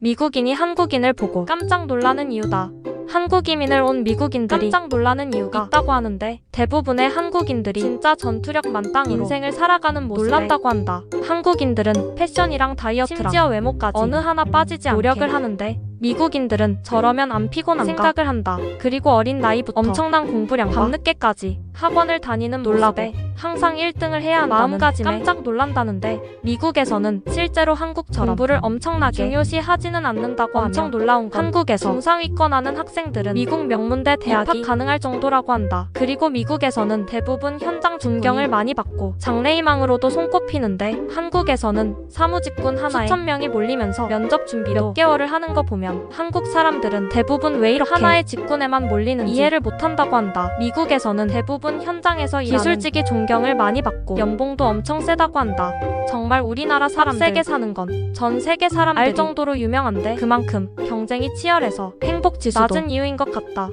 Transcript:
미국인이 한국인을 보고 깜짝 놀라는 이유다. 한국 이민을 온 미국인들이 깜짝 놀라는 이유가 있다고 하는데 대부분의 한국인들이 진짜 전투력 만땅으로 인생을 살아가는 모습에 놀랐다고 한다. 한국인들은 패션이랑 다이어트랑 심지어 외모까지 어느 하나 빠지지 않게 노력을 하는데 미국인들은 저러면 안 피곤한가 생각을 한다. 그리고 어린 나이부터 엄청난 공부량과 밤늦게까지 학원을 다니는 놀라be 항상 1등을 해야 마음가짐에 깜짝 놀란다는데 미국에서는 실제로 한국처럼 공부를 엄청나게 중요시 하지는 않는다고 엄청 놀라운 건 한국에서 중상위권 하는 학생들은 미국 명문대 대학이 가능할 정도라고 한다. 그리고 미국에서는 대부분 현장 존경을 많이 받고 장래희망으로도 손꼽히는데 한국에서는 사무직군 하나에 수천 명이 몰리면서 면접 준비 몇 개월을 하는 거 보면 한국 사람들은 대부분 왜 이렇게 하나의 직군에만 몰리는지 이해를 못한다고 한다. 미국에서는 대부분 현장에서 기술직이 존경 을 많이 받고 연봉도 엄청 세다고 한다. 정말 우리나라 사람들 세게 사는 건 전 세계 사람들이 알 정도로 유명한데 그만큼 경쟁이 치열해서 행복 지수도 낮은 이유인 것 같다.